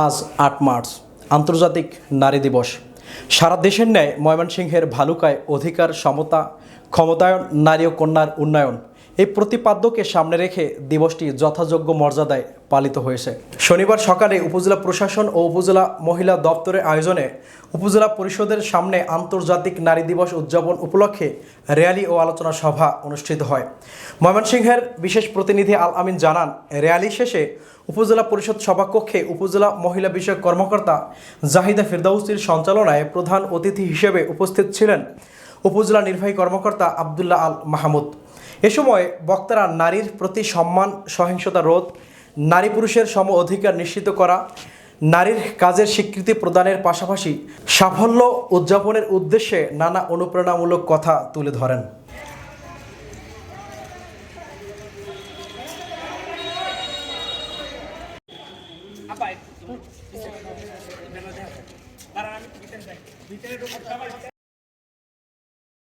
আজ আট মার্চ, আন্তর্জাতিক নারী দিবস। সারা দেশের ন্যায় ময়মনসিংহের ভালুকায় অধিকার, সমতা, ক্ষমতায়ন, নারী ও কন্যার উন্নয়ন এই প্রতিপাদ্যকে সামনে রেখে দিবসটি যথাযোগ্য মর্যাদায় পালিত হয়েছে। শনিবার সকালে উপজেলা প্রশাসন ও উপজেলা মহিলা দপ্তরের আয়োজনে উপজেলা পরিষদের সামনে আন্তর্জাতিক নারী দিবস উদযাপন উপলক্ষে র্যালি ও আলোচনা সভা অনুষ্ঠিত হয়। ময়মনসিংহের বিশেষ প্রতিনিধি আল আমিন জানান, র্যালি শেষে উপজেলা পরিষদ সভাকক্ষে উপজেলা মহিলা বিষয়ক কর্মকর্তা জাহিদা ফিরদাউসির সঞ্চালনায় প্রধান অতিথি হিসেবে উপস্থিত ছিলেন উপজেলা নির্বাহী কর্মকর্তা আবদুল্লাহ আল মাহমুদ। এ সময় বক্তারা নারীর প্রতি সম্মান, সহিংসতা রোধ, নারী পুরুষের সম অধিকার নিশ্চিত করা, নারীর কাজের স্বীকৃতি প্রদানের পাশাপাশি সাফল্য উদযাপনের উদ্দেশ্যে নানা অনুপ্রেরণামূলক কথা তুলে ধরেন।